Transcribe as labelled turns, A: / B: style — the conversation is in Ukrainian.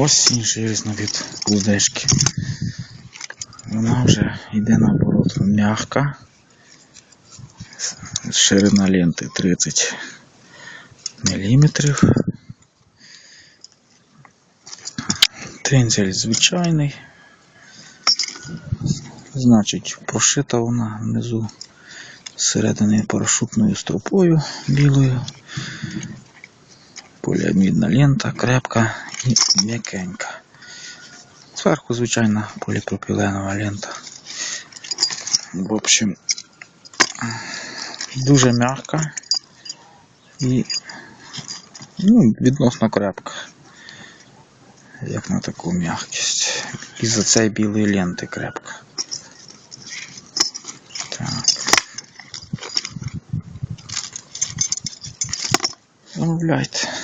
A: Ось інший різновид уздечки. Вона вже йде наоборот м'яка. Ширина ленти 30 мм. Тринзель звичайний. Значить, прошита вона внизу зсередини парашутною стропою білою. Поліамідна лента, крепка і м'якенька. Зверху, звичайна поліпропіленова лента. В общем, дуже м'яка і ну, відносно крепка. Як на таку м'якість. І за цієї білої ленти крепка. Так. Замовляйте.